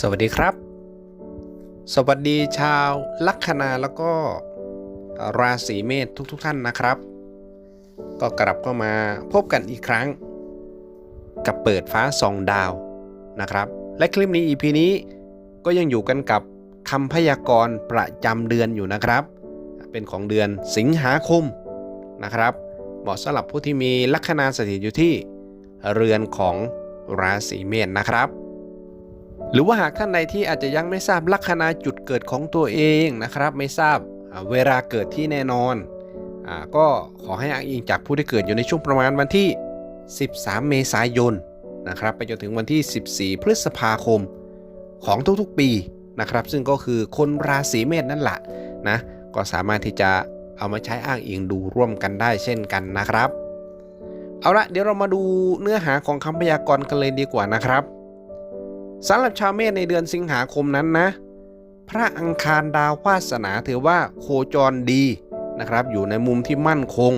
สวัสดีครับ สวัสดีชาวลัคนาแล้วก็ราศีเมษทุกๆทท่านนะครับ ก็กลับเข้ามาพบกันอีกครั้ง กับเปิดฟ้าสองดาวนะครับ และคลิปนี้ EP นี้ก็ยังอยู่กันกับคำพยากรณ์ประจำเดือนอยู่นะครับ เป็นของเดือนสิงหาคมนะครับเหมาะสำหรับผู้ที่มีลัคนาสถิตอยู่ที่เรือนของราศีเมษนะครับ หรือว่าหากท่านใดที่อาจจะยังไม่ทราบลัคนาจุดเกิดของตัวเองนะครับ ไม่ทราบเวลาเกิดที่แน่นอนอก็ขอให้อ้างอิงจากผู้ที่เกิดอยู่ในช่วงประมาณวันที่ 13 เมษายนนะครับไปจนถึงวันที่ 14 พฤษภาคมของทุกๆปีนะครับ ซึ่งก็คือคนราศีเมษนั่นแหละนะก็สามารถที่จะเอามาใช้อ้างอิงดูร่วมกันได้เช่นกันนะครับ เอาละเดี๋ยวเรามาดูเนื้อหาของคำพยากรณ์กันเลยดีกว่านะครับ สำหรับชาวเมษในเดือนสิงหาคมนั้นนะ พระอังคารดาววาสนาถือว่าโคจรดีนะครับ อยู่ในมุมที่มั่นคง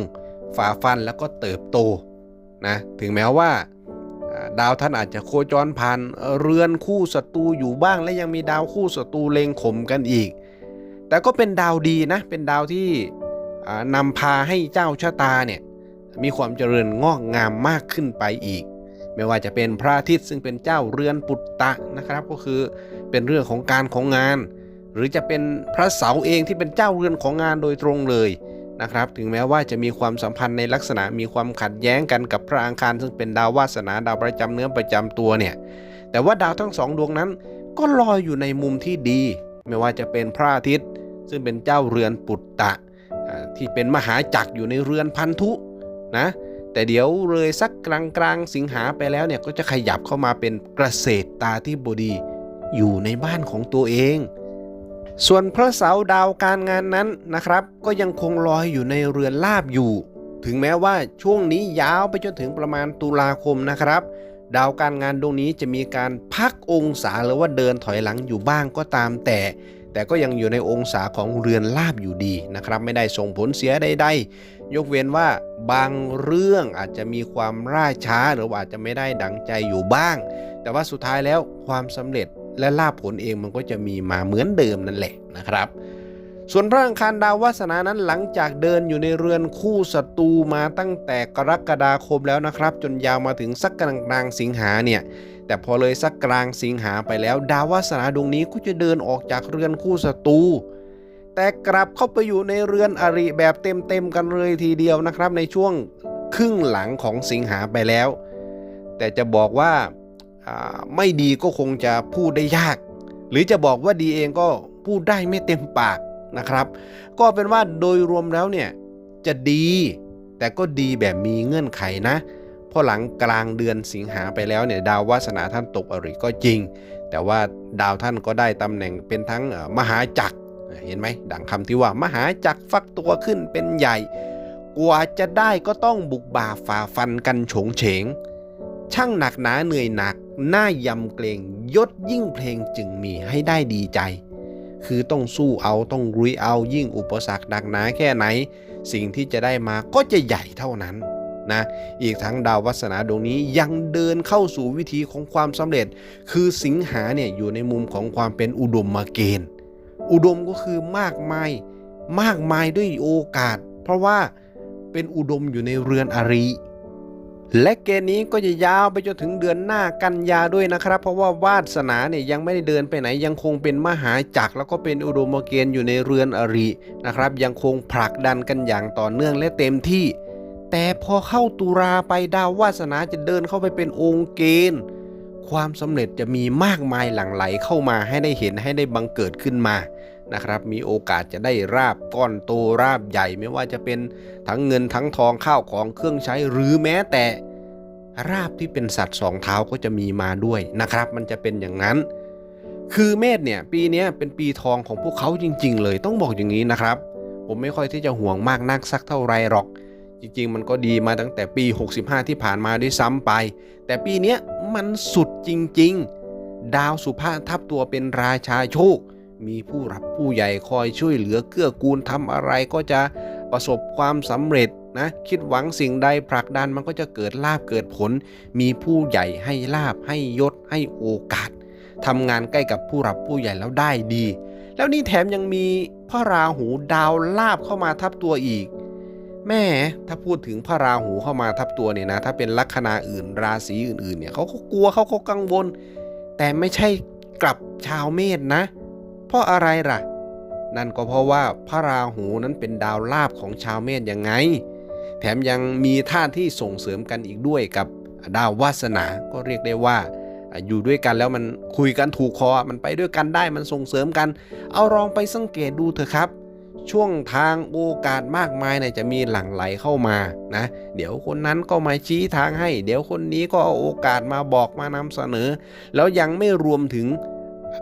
ฝ่าฟันแล้วก็เติบโตนะถึงแม้ว่าดาวท่านอาจจะโคจรผ่านเรือนคู่ศัตรูอยู่บ้าง และยังมีดาวคู่ศัตรูเลงข่มกันอีก แต่ก็เป็นดาวดีนะ เป็นดาวที่นำพาให้เจ้าชะตาเนี่ยมีความเจริญงอกงามมากขึ้นไปอีก ไม่ว่าจะเป็นพระอาทิตย์ซึ่งเป็นเจ้าเรือนปุตตะนะครับ ก็คือเป็นเรื่องของการของงาน หรือจะเป็นพระเสาเองที่เป็นเจ้าเรือนของงานโดยตรงเลยนะครับ ถึงแม้ว่าจะมีความสัมพันธ์ในลักษณะมีความขัดแย้งกันกับพระอังคาร ซึ่งเป็นดาววาสนาดาวประจำเนื้อประจำตัวเนี่ยแต่ว่าดาวทั้งสองดวงนั้น ก็ลอยอยู่ในมุมที่ดี ไม่ว่าจะเป็นพระอาทิตย์ ซึ่งเป็นเจ้าเรือนปุตตะที่เป็นมหาจักรอยู่ในเรือนพันธุนะ แต่เดี๋ยวเลยสักกลางกลางสิงหาไปแล้วเนี่ยก็จะขยับเข้ามาเป็นเกษตรตาที่บดี อยู่ในบ้านของตัวเอง ส่วนพระเสาร์ดาวการงานนั้นนะครับ ก็ยังคงลอยอยู่ในเรือนลาบอยู่ ถึงแม้ว่าช่วงนี้ยาวไปจนถึงประมาณตุลาคมนะครับ ดาวการงานดวงนี้จะมีการพักองศาหรือว่าเดินถอยหลังอยู่บ้างก็ตามแต่ แต่ก็ยังอยู่ในองศาของเรือนลาบอยู่ดีนะครับ ไม่ได้ส่งผลเสียใดๆ ยกเว้นว่าบางเรื่องอาจจะมีความล่าช้าหรือว่าอาจจะไม่ได้ดังใจอยู่บ้าง แต่ว่าสุดท้ายแล้วความสำเร็จและลาภผลเองมันก็จะมีมาเหมือนเดิมนั่นแหละนะครับ ส่วนพระอังคารดาววาสนานั้นหลังจากเดินอยู่ในเรือนคู่ศัตรูมาตั้งแต่กรกฎาคมแล้วนะครับ จนยาวมาถึงสักกลางสิงหาเนี่ย แต่พอเลยสักกลางสิงหาไปแล้ว ดาววาสนาดวงนี้ก็จะเดินออกจากเรือนคู่ศัตรูแต่กลับเข้าไปอยู่ในเรือนอริแบบเต็มๆกันเลยทีเดียวนะครับ ในช่วงครึ่งหลังของสิงหาไปแล้ว แต่จะบอกว่าาไม่ดีก็คงจะพูดได้ยาก หรือจะบอกว่าดีเองก็พูดได้ไม่เต็มปากนะครับ ก็เป็นว่าโดยรวมแล้วเนี่ยจะดี แต่ก็ดีแบบมีเงื่อนไขนะ พราะหลังกลางเดือนสิงหาไปแล้วเนี่ยดาววาสนาท่านตกอริก็จริง แต่ว่าดาวท่านก็ได้ตำแหน่งเป็นทั้งมหาจักรเห็นไหมดังคำที่ว่ามหาจักรฟักตัวขึ้นเป็นใหญ่ กว่าจะได้ก็ต้องบุกบ่าฝ่าฟันกันโฉงเฉง ช่างหนักหนาเหนื่อยหนักหน้ายำเกรงยศยิ่งเพลงจึงมีให้ได้ดีใจ คือต้องสู้เอาต้องรุยเอายิ่งอุปสรรคหนักหนาแค่ไหน สิ่งที่จะได้มาก็จะใหญ่เท่านั้น นะอีกทั้งดาววัสนาดวงนี้ยังเดินเข้าสู่วิธีของความสำเร็จ คือสิงหาเนี่ยอยู่ในมุมของความเป็นอุดมมาเกณฑ์ อุดมก็คือมากมายมากมายด้วยโอกาส เพราะว่าเป็นอุดมอยู่ในเรือนอรีและเกณฑ์นี้ก็จะยาวไปจนถึงเดือนหน้ากันยาด้วยนะครับ เพราะว่าวาสนาเนี่ยยังไม่ได้เดินไปไหน ยังคงเป็นมหาจักรแล้วก็เป็นอุดมเกณฑ์อยู่ในเรือนอรินะครับ ยังคงผลักดันกันอย่างต่อเนื่องและเต็มที่ แต่พอเข้าตุลาไปดาววาสนาจะเดินเข้าไปเป็นองค์เกณฑ์ ความสำเร็จจะมีมากมายหลั่งไหลเข้ามาให้ได้เห็นให้ได้บังเกิดขึ้นมานะครับ มีโอกาสจะได้ราบก้อนโตราบใหญ่ไม่ว่าจะเป็นทั้งเงินทั้งทองข้าวของเครื่องใช้หรือแม้แต่ราบที่เป็นสัตว์สองเท้าก็จะมีมาด้วยนะครับ มันจะเป็นอย่างนั้น คือเมษเนี่ยปีนี้เป็นปีทองของพวกเขาจริง ๆ เลยต้องบอกอย่างนี้นะครับ ผมไม่ค่อยที่จะห่วงมากนักสักเท่าไรหรอก จริง ๆ มันก็ดีมาตั้งแต่ปี 65 ที่ผ่านมาด้วยซ้ำไป แต่ปีนี้มันสุดจริง ๆ ดาวสุภาทับตัวเป็นราชาโชค มีผู้รับผู้ใหญ่คอยช่วยเหลือเกื้อกูลทำอะไรก็จะประสบความสำเร็จนะคิดหวังสิ่งใดผลักดันมันก็จะเกิดลาบเกิดผล มีผู้ใหญ่ให้ลาบให้ยศให้โอกาสทำงานใกล้กับผู้รับผู้ใหญ่แล้วได้ดี แล้วนี่แถมยังมีพระราหูดาวลาบเข้ามาทับตัวอีก แม่ถ้าพูดถึงพระราหูเข้ามาทับตัวเนี่ยนะ ถ้าเป็นลัคนาอื่นราศีอื่นๆเนี่ยเขาก็กลัวเขาก็กังวล แต่ไม่ใช่กลับชาวเมษนะ เพราะอะไรล่ะ นั่นก็เพราะว่าพระราหูนั้นเป็นดาวลาบของชาวเมษยังไง แถมยังมีท่าที่ส่งเสริมกันอีกด้วยกับดาววาสนาก็เรียกได้ว่า อยู่ด้วยกันแล้วมันคุยกันถูกคอมันไปด้วยกันได้มันส่งเสริมกัน เอาลองไปสังเกตดูเถอะครับ ช่วงทางโอกาสมากมายเนี่ยจะมีหลั่งไหลเข้ามานะเดี๋ยวคนนั้นก็มาชี้ทางให้ เดี๋ยวคนนี้ก็เอาโอกาสมาบอกมานำเสนอ แล้วยังไม่รวมถึง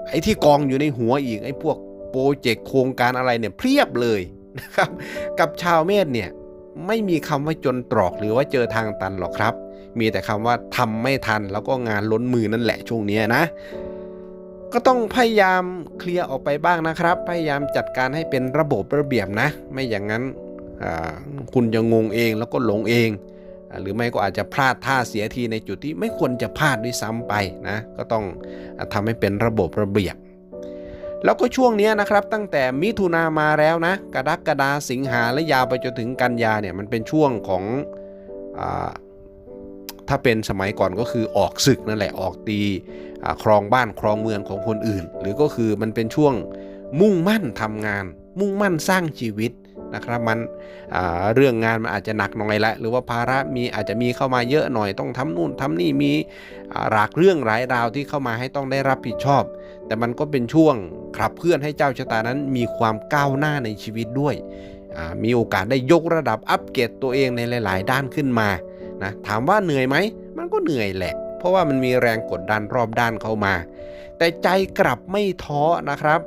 ไอ้ที่กองอยู่ในหัวอีกไอ้พวกโปรเจกต์โครงการอะไรเนี่ยเพียบเลยนะครับ กับชาวเมษเนี่ยไม่มีคำว่าจนตรอกหรือว่าเจอทางตันหรอกครับ มีแต่คำว่าทำไม่ทันแล้วก็งานล้นมือนั่นแหละช่วงนี้นะ ก็ต้องพยายามเคลียร์ออกไปบ้างนะครับ พยายามจัดการให้เป็นระบบระเบียบนะ ไม่อย่างนั้นคุณจะงงเองแล้วก็หลงเอง หรือไม่ก็อาจจะพลาดท่าเสียทีในจุดที่ไม่ควรจะพลาดด้วยซ้ำไปนะก็ต้องทำให้เป็นระบบระเบียบ แล้วก็ช่วงนี้นะครับตั้งแต่มิถุนามาแล้วนะกรกฎาสิงหาและยาวไปจนถึงกันยาเนี่ยมันเป็นช่วงของ ถ้าเป็นสมัยก่อนก็คือออกศึกนั่นแหละออกตีครองบ้านครองเมืองของคนอื่น หรือก็คือมันเป็นช่วงมุ่งมั่นทำงาน มุ่งมั่นสร้างชีวิตนะครับมันเรื่องงานมันอาจจะหนักหน่อยละหรือว่าภาระมีอาจจะมีเข้ามาเยอะหน่อยต้องทำนู่นทำนี่มีหลากเรื่องหลายราวที่เข้ามาให้ต้องได้รับผิดชอบ แต่มันก็เป็นช่วงขับเพื่อนให้เจ้าชะตานั้นมีความก้าวหน้าในชีวิตด้วย มีโอกาสได้ยกระดับอัปเกรดตัวเองในหลาย ๆ ด้านขึ้นมา นะถามว่าเหนื่อยไหม มันก็เหนื่อยแหละ เพราะว่ามันมีแรงกดดันรอบด้านเข้ามา แต่ใจกลับไม่ท้อนะครับ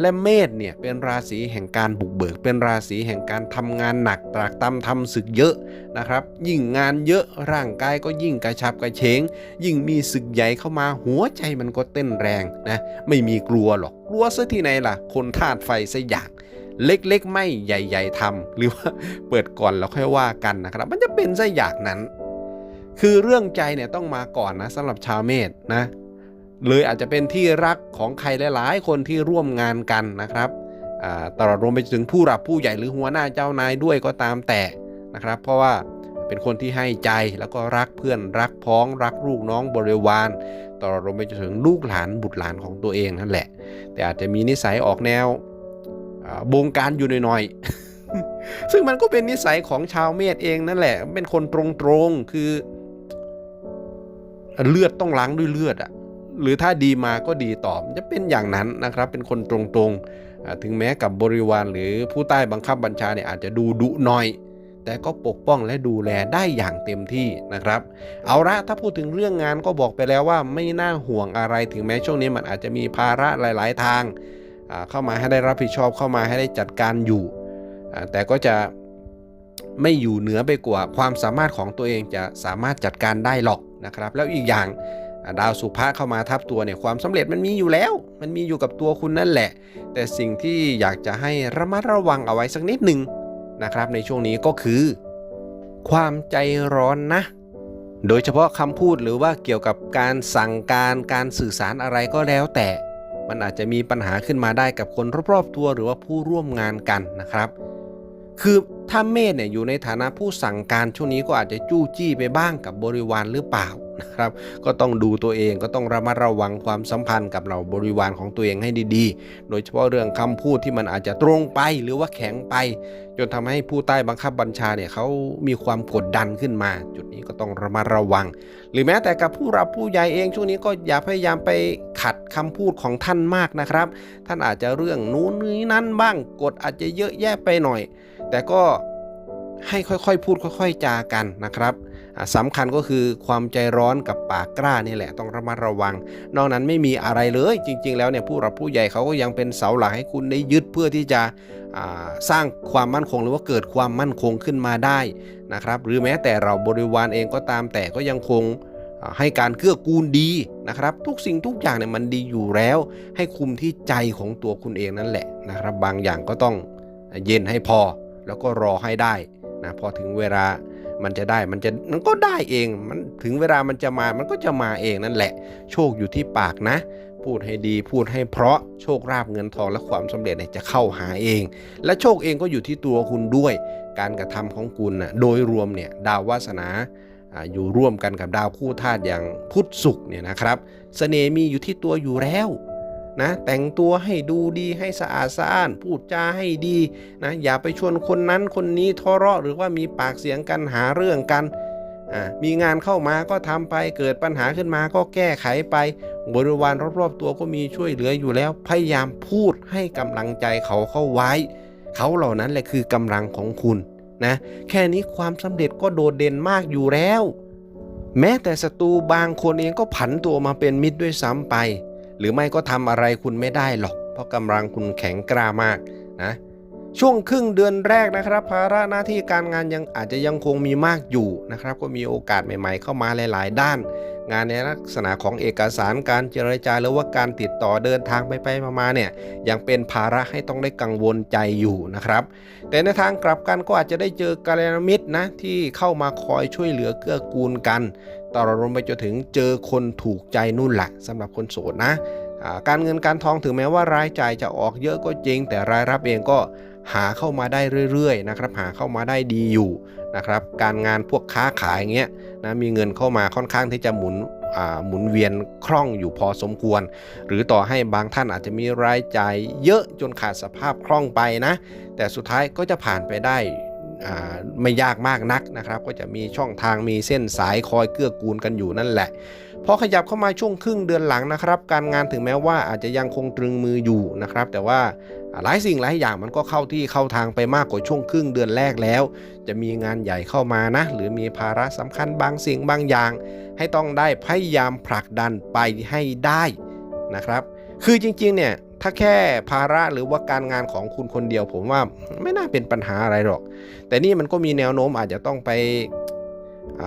และเมษเนี่ยเป็นราศีแห่งการบุกเบิก เป็นราศีแห่งการทำงานหนักตรากตำทำศึกเยอะนะครับ ยิ่งงานเยอะร่างกายก็ยิ่งกระชับกระเฉง ยิ่งมีศึกใหญ่เข้ามาหัวใจมันก็เต้นแรงนะไม่มีกลัวหรอกกลัวซะที่ไหนล่ะ คนธาตุไฟซะอย่าง เล็กๆ ไม่ใหญ่ๆทำหรือว่าเปิดก่อนแล้วค่อยว่ากันนะครับ มันจะเป็นซะอย่างนั้น คือเรื่องใจเนี่ยต้องมาก่อนนะสำหรับชาวเมษนะเลยอาจจะเป็นที่รักของใครหลายๆ คนที่ร่วมงานกันนะครับตลอดรวมไปถึงผู้รับผู้ใหญ่หรือหัวหน้าเจ้านายด้วยก็ตามแต่นะครับ เพราะว่าเป็นคนที่ให้ใจแล้วก็รักเพื่อนรักพ้องรักลูกน้องบริวารตลอดรวมไปถึงลูกหลานบุตรหลานของตัวเองนั่นแหละ แต่อาจจะมีนิสัยออกแนว บงการอยู่หน่อยๆ ซึ่งมันก็เป็นนิสัยของชาวเมษเองนั่นแหละ เป็นคนตรงๆ คือ เลือดต้องล้างด้วยเลือดอะหรือถ้าดีมาก็ดีตอบจะเป็นอย่างนั้นนะครับ เป็นคนตรงๆ ถึงแม้กับบริวารหรือผู้ใต้บังคับบัญชาเนี่ยอาจจะดูดุหน่อย แต่ก็ปกป้องและดูแลได้อย่างเต็มที่นะครับ เอาละถ้าพูดถึงเรื่องงานก็บอกไปแล้วว่าไม่น่าห่วงอะไรถึงแม้ช่วงนี้มันอาจจะมีภาระหลาย ๆ ทาง เข้ามาให้ได้รับผิดชอบเข้ามาให้ได้จัดการอยู่แต่ก็จะไม่อยู่เหนือไปกว่าความสามารถของตัวเองจะสามารถจัดการได้หรอกนะครับ แล้วอีกอย่างดาวสุภาเข้ามาทับตัวเนี่ยความสำเร็จมันมีอยู่แล้ว มันมีอยู่กับตัวคุณนั่นแหละ แต่สิ่งที่อยากจะให้ระมัดระวังเอาไว้สักนิดหนึ่งนะครับ ในช่วงนี้ก็คือ ความใจร้อนนะ โดยเฉพาะคำพูดหรือว่าเกี่ยวกับการสั่งการการสื่อสารอะไรก็แล้วแต่ มันอาจจะมีปัญหาขึ้นมาได้กับคนรอบๆตัวหรือว่าผู้ร่วมงานกันนะครับ คือถ้าเมธเนี่ยอยู่ในฐานะผู้สั่งการช่วงนี้ก็อาจจะจู้จี้ไปบ้างกับบริวารหรือเปล่า นะครับ ก็ต้องดูตัวเองก็ต้องระมัดระวังความสัมพันธ์กับเราบริวารของตัวเองให้ดีๆ โดยเฉพาะเรื่องคำพูดที่มันอาจจะตรงไปหรือว่าแข็งไป จนทำให้ผู้ใต้บังคับบัญชาเนี่ยเขามีความกดดันขึ้นมา จุดนี้ก็ต้องระมัดระวัง หรือแม้แต่กับผู้รับผู้ใหญ่เองช่วงนี้ก็อย่าพยายามไปขัดคำพูดของท่านมากนะครับ ท่านอาจจะเรื่องนู้นนี้นั้นบ้างกดอาจจะเยอะแยะไปหน่อย แต่ก็ให้ค่อยๆ พูดค่อย ๆ จากันนะครับ สำคัญก็คือความใจร้อนกับปากกล้านี่แหละต้องระมัดระวัง นอกนั้นไม่มีอะไรเลย จริง ๆ แล้วเนี่ยผู้รับผู้ใหญ่เขาก็ยังเป็นเสาหลักให้คุณได้ยึดเพื่อที่จะสร้างความมั่นคงหรือว่าเกิดความมั่นคงขึ้นมาได้นะครับ หรือแม้แต่เราบริวารเองก็ตามแต่ก็ยังคงให้การเกื้อกูลดีนะครับ ทุกสิ่งทุกอย่างเนี่ยมันดีอยู่แล้ว ให้คุมที่ใจของตัวคุณเองนั่นแหละนะครับ บางอย่างก็ต้องเย็นให้พอ แล้วก็รอให้ได้นะพอถึงเวลา มันจะได้มันจะมันก็ได้เองมันถึงเวลามันจะมามันก็จะมาเองนั่นแหละ โชคอยู่ที่ปากนะ พูดให้ดีพูดให้เพราะโชคราบเงินทองและความสำเร็จเนี่ยจะเข้าหาเอง และโชคเองก็อยู่ที่ตัวคุณด้วย การกระทำของคุณนะโดยรวมเนี่ยดาววาสนาอยู่ร่วมกันกับดาวคู่ธาตุอย่างพุทธศุกร์เนี่ยนะครับเสน่ห์มีอยู่ที่ตัวอยู่แล้ว นะแต่งตัวให้ดูดีให้สะอาดสะอ้าน พูดจาให้ดีนะอย่าไปชวนคนนั้นคนนี้ทะเลาะหรือว่ามีปากเสียงกันหาเรื่องกันมีงานเข้ามาก็ทำไปเกิดปัญหาขึ้นมาก็แก้ไขไป บริวารรอบๆตัวก็มีช่วยเหลืออยู่แล้ว พยายามพูดให้กำลังใจเขาเข้าไว้ เขาเหล่านั้นแหละคือกำลังของคุณนะแค่นี้ความสำเร็จก็โดดเด่นมากอยู่แล้ว แม้แต่ศัตรูบางคนเองก็ผันตัวมาเป็นมิตรด้วยซ้ำไป หรือไม่ก็ทำอะไรคุณไม่ได้หรอก เพราะกำลังคุณแข็งกล้ามากนะช่วงครึ่งเดือนแรกนะครับ ภาระหน้าที่การงานยังอาจจะยังคงมีมากอยู่นะครับ ก็มีโอกาสใหม่ๆ เข้ามาหลาย ๆ ด้าน งานในลักษณะของเอกสารการเจรจาหรือว่าการติดต่อเดินทางไปไปๆมาๆเนี่ยยังเป็นภาระให้ต้องได้กังวลใจอยู่นะครับ แต่ในทางกลับกันก็อาจจะได้เจอกัลยาณมิตรนะที่เข้ามาคอยช่วยเหลือเกื้อกูลกัน ตลอดรวมไปจนถึงเจอคนถูกใจนู่นแหละสำหรับคนโสดนะการเงินการทองถึงแม้ว่ารายจ่ายจะออกเยอะก็จริง แต่รายรับเองก็หาเข้ามาได้เรื่อยๆนะครับหาเข้ามาได้ดีอยู่นะครับการงานพวกค้าขายอย่างเงี้ยนะมีเงินเข้ามาค่อนข้างที่จะหมุนหมุนเวียนคล่องอยู่พอสมควร หรือต่อให้บางท่านอาจจะมีรายจ่ายเยอะจนขาดสภาพคล่องไปนะ แต่สุดท้ายก็จะผ่านไปได้ ไม่ยากมากนักนะครับ ก็จะมีช่องทางมีเส้นสายคอยเกื้อกูลกันอยู่นั่นแหละพอขยับเข้ามาช่วงครึ่งเดือนหลังนะครับ การงานถึงแม้ว่าอาจจะยังคงตรึงมืออยู่นะครับ แต่ว่าหลายสิ่งหลายอย่างมันก็เข้าที่เข้าทางไปมากกว่าช่วงครึ่งเดือนแรกแล้ว จะมีงานใหญ่เข้ามานะ หรือมีภาระสำคัญบางสิ่งบางอย่าง ให้ต้องได้พยายามผลักดันไปให้ได้นะครับ คือจริงๆเนี่ย ถ้าแค่ภาระหรือว่าการงานของคุณคนเดียว ผมว่าไม่น่าเป็นปัญหาอะไรหรอก แต่นี่มันก็มีแนวโน้มอาจจะต้องไป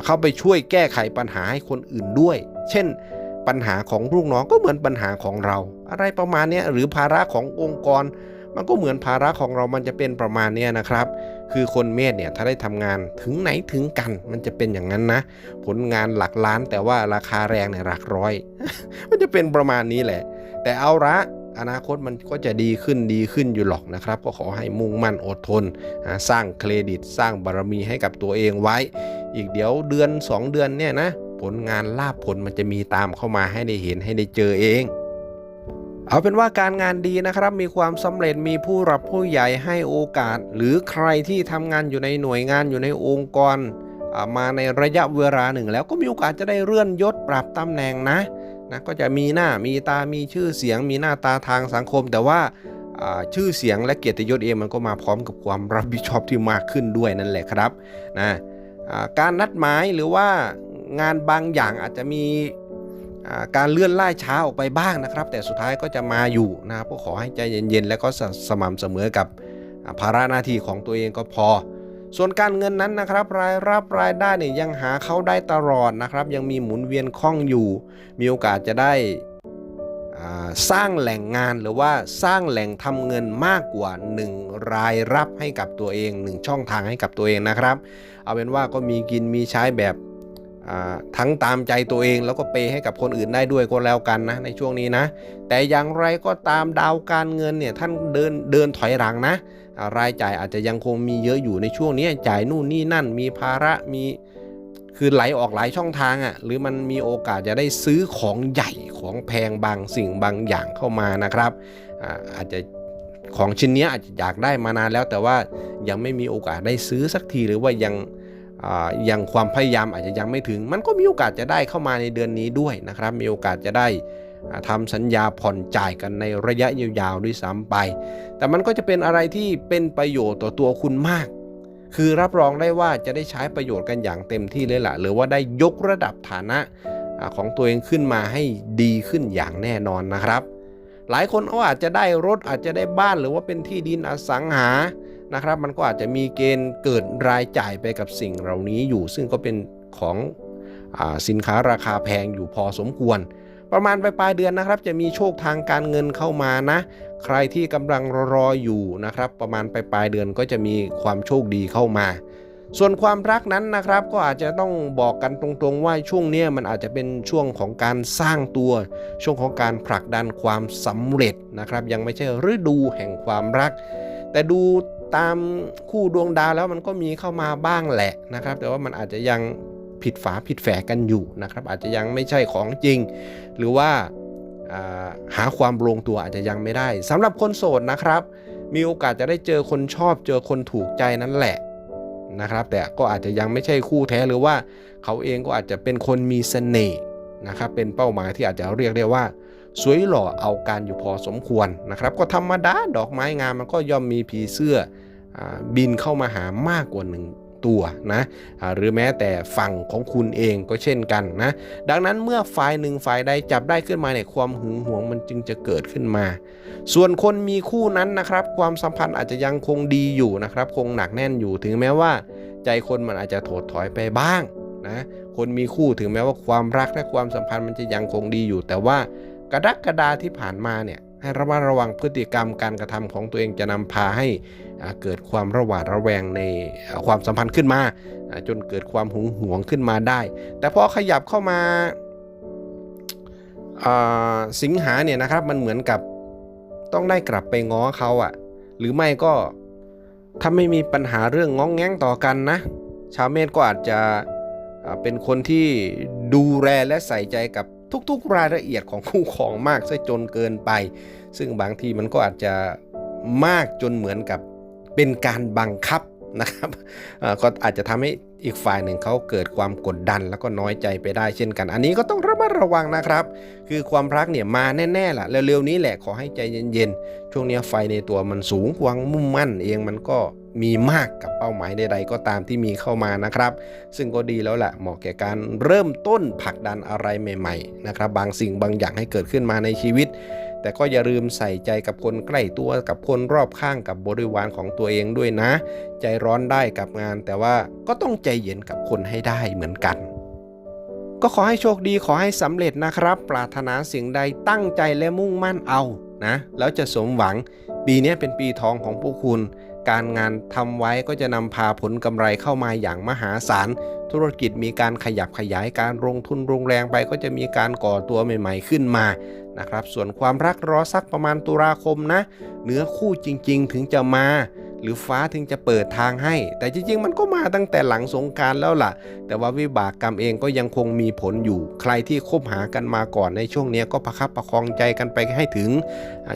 เข้าไปช่วยแก้ไขปัญหาให้คนอื่นด้วย เช่น ปัญหาของลูกน้องก็เหมือนปัญหาของเรา อะไรประมาณนี้หรือภาระขององค์กร มันก็เหมือนภาระของเรามันจะเป็นประมาณนี้นะครับ คือคนเมษเนี่ยถ้าได้ทำงานถึงไหนถึงกัน มันจะเป็นอย่างนั้นนะ ผลงานหลักล้านแต่ว่าราคาแรงเนี่ยหลักร้อย มันจะเป็นประมาณนี้แหละ แต่เอาละ อนาคตมันก็จะดีขึ้นดีขึ้นอยู่หรอกนะครับ ก็ขอให้มุ่งมั่นอดทน สร้างเครดิตสร้างบารมีให้กับตัวเองไว้ อีกเดี๋ยวเดือน 2 เดือนเนี่ยนะ ผลงานลาบผลมันจะมีตามเข้ามาให้ได้เห็นให้ได้เจอเองเอาเป็นว่าการงานดีนะครับ มีความสำเร็จมีผู้รับผู้ใหญ่ให้โอกาส หรือใครที่ทำงานอยู่ในหน่วยงานอยู่ในองค์กร มาในระยะเวลาหนึ่ง แล้วก็มีโอกาสจะได้เลื่อนยศปรับตำแหน่งนะ นะก็จะมีหน้ามีตามีชื่อเสียง มีหน้าตาทางสังคม แต่ว่าชื่อเสียงและเกียรติยศเองมันก็มาพร้อมกับความรับผิดชอบที่มากขึ้นด้วยนั่นแหละครับนะการนัดหมายหรือว่างานบางอย่างอาจจะมีการเลื่อนล่าช้าออกไปบ้างนะครับ แต่สุดท้ายก็จะมาอยู่นะครับก็ขอให้ใจเย็นๆ และก็สม่ำเสมอกับภาระหน้าที่ของตัวเองก็พอ ส่วนการเงินนั้นนะครับรายรับรายได้เนี่ยยังหาเขาได้ตลอดนะครับ ยังมีหมุนเวียนคล่องอยู่ มีโอกาสจะได้สร้างแหล่งงานหรือว่าสร้างแหล่งทำเงินมากกว่า 1 รายรับให้กับตัวเอง 1 ช่องทางให้กับตัวเองนะครับ เอาเป็นว่าก็มีกินมีใช้แบบทั้งตามใจตัวเองแล้วก็เปย์ให้กับคนอื่นได้ด้วยก็แล้วกันนะในช่วงนี้นะ แต่อย่างไรก็ตามดาวการเงินเนี่ยท่านเดินเดินถอยหลังนะ รายจ่ายอาจจะยังคงมีเยอะอยู่ในช่วงนี้จ่ายนู่นนี่นั่น มีภาระมีคือไหลออกหลายช่องทางอะ่ะหรือมันมีโอกาสจะได้ซื้อของใหญ่ของแพงบางสิ่งบางอย่างเข้ามานะครับอาจจะของชิ้นนี้อาจจะอยากได้มานานแล้ว แต่ว่ายังไม่มีโอกาสได้ซื้อสักทีหรือว่ายังยังความพยายามอาจจะยังไม่ถึง มันก็มีโอกาสจะได้เข้ามาในเดือนนี้ด้วยนะครับ มีโอกาสจะได้ ทำสัญญาผ่อนจ่ายกันในระยะยาวๆด้วยซ้ำไป แต่มันก็จะเป็นอะไรที่เป็นประโยชน์ต่อตัวคุณมาก คือรับรองได้ว่าจะได้ใช้ประโยชน์กันอย่างเต็มที่เลยล่ะ หรือว่าได้ยกระดับฐานะของตัวเองขึ้นมาให้ดีขึ้นอย่างแน่นอนนะครับ หลายคนเขาอาจจะได้รถอาจจะได้บ้านหรือว่าเป็นที่ดินอสังหานะครับ มันก็อาจจะมีเกณฑ์เกิดรายจ่ายไปกับสิ่งเหล่านี้อยู่ ซึ่งก็เป็นของอสินค้าราคาแพงอยู่พอสมควร ประมาณปลายเดือนนะครับ จะมีโชคทางการเงินเข้ามานะ ใครที่กำลังรออยู่นะครับ ประมาณปลายเดือนก็จะมีความโชคดีเข้ามาส่วนความรักนั้นนะครับก็อาจจะต้องบอกกันตรงๆว่าช่วงนี้มันอาจจะเป็นช่วงของการสร้างตัว ช่วงของการผลักดันความสำเร็จนะครับ ยังไม่ใช่ฤดูแห่งความรัก แต่ดูตามคู่ดวงดาวแล้วมันก็มีเข้ามาบ้างแหละนะครับ แต่ว่ามันอาจจะยัง ผิดฝาผิดแฝกันอยู่นะครับ อาจจะยังไม่ใช่ของจริง หรือว่าาหาความลงตัวอาจจะยังไม่ได้สำหรับคนโสดนะครับ มีโอกาสจะได้เจอคนชอบ เจอคนถูกใจนั่นแหละนะครับ แต่ก็อาจจะยังไม่ใช่คู่แท้หรือว่าเขาเองก็อาจจะเป็นคนมีเสน่ห์นะครับ เป็นเป้าหมายที่อาจจะเรียกได้ว่าสวยหล่อเอาการอยู่พอสมควรนะครับ ก็ธรรมดาดอกไม้งามมันก็ย่อมมีผีเสื้ออบินเข้ามาหามากกว่าหนึ่ง ตัวนะหรือแม้แต่ฝั่งของคุณเองก็เช่นกันนะดังนั้นเมื่อฝ่ายหนึ่งฝ่ายใดจับได้ขึ้นมาเนี่ยความหึงหวงมันจึงจะเกิดขึ้นมา ส่วนคนมีคู่นั้นนะครับ ความสัมพันธ์อาจจะยังคงดีอยู่นะครับ คงหนักแน่นอยู่ถึงแม้ว่า ใจคนมันอาจจะถดถอยไปบ้างนะคนมีคู่ถึงแม้ว่าความรักและความสัมพันธ์มันจะยังคงดีอยู่ แต่ว่ากระดักกระดาที่ผ่านมาเนี่ย ให้ระมัดระวังพฤติกรรมการกระทำของตัวเองจะนำพาให้เกิดความระหวาดระแวงในความสัมพันธ์ขึ้นมา จนเกิดความหึงหวงขึ้นมาได้ แต่พอขยับเข้ามาสิงหาเนี่ยนะครับมันเหมือนกับต้องได้กลับไปง้อเขาอะหรือไม่ก็ถ้าไม่มีปัญหาเรื่องง้องแง้งต่อกันนะ ชาวเมษก็อาจจะเป็นคนที่ดูแลและใส่ใจกับ ทุกๆ รายละเอียดของคู่ครองมากซะจนเกินไป ซึ่งบางทีมันก็อาจจะมากจนเหมือนกับเป็นการบังคับ นะครับก็อาจจะทำให้อีกฝ่ายหนึ่งเขาเกิดความกดดันแล้วก็น้อยใจไปได้เช่นกัน อันนี้ก็ต้องระมัดระวังนะครับ คือความรักเนี่ยมาแน่ๆล่ะเร็วๆนี้แหละขอให้ใจเย็นๆ ช่วงนี้ไฟในตัวมันสูงหวังมุ่งมั่นเองมันก็มีมากกับเป้าหมายใดๆก็ตามที่มีเข้ามานะครับ ซึ่งก็ดีแล้วแหละเหมาะแก่การเริ่มต้นผลักดันอะไรใหม่ ๆ นะครับ บางสิ่งบางอย่างให้เกิดขึ้นมาในชีวิต แต่ก็อย่าลืมใส่ใจกับคนใกล้ตัวกับคนรอบข้างกับบริวารของตัวเองด้วยนะ ใจร้อนได้กับงาน แต่ว่าก็ต้องใจเย็นกับคนให้ได้เหมือนกัน ก็ขอให้โชคดีขอให้สำเร็จนะครับ ปรารถนาสิ่งใดตั้งใจและมุ่งมั่นเอานะแล้วจะสมหวัง ปีนี้เป็นปีทองของพวกคุณ การงานทำไว้ก็จะนำพาผลกำไรเข้ามาอย่างมหาศาล ธุรกิจมีการขยับขยายการลงทุนลงแรงไปก็จะมีการก่อตัวใหม่ ๆ ขึ้นมา นะครับ ส่วนความรักรอสักประมาณตุลาคมนะ เนื้อคู่จริง ๆ ถึงจะมา หรือฟ้าถึงจะเปิดทางให้ แต่จริง ๆ มันก็มาตั้งแต่หลังสงการแล้วล่ะ แต่ว่าวิบากกรรมเองก็ยังคงมีผลอยู่ ใครที่คบหากันมาก่อนในช่วงนี้ก็ประคับประคองใจกันไปให้ถึง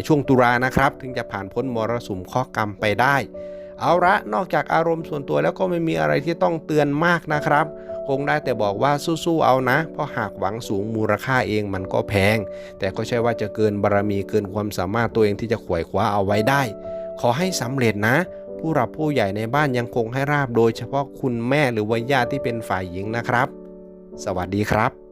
ช่วงตุลานะครับ ถึงจะผ่านพ้นมรสุมข้อกรรมไปได้ เอาละนอกจากอารมณ์ส่วนตัวแล้วก็ไม่มีอะไรที่ต้องเตือนมากนะครับ คงได้แต่บอกว่าสู้ๆเอานะ เพราะหากหวังสูงมูลค่าเองมันก็แพง แต่ก็ใช่ว่าจะเกินบารมีเกินความสามารถตัวเองที่จะขวยคว้าเอาไว้ได้ ขอให้สำเร็จนะ ผู้รับผู้ใหญ่ในบ้านยังคงให้ราบโดยเฉพาะคุณแม่หรือว่าญาติที่เป็นฝ่ายหญิงนะครับ สวัสดีครับ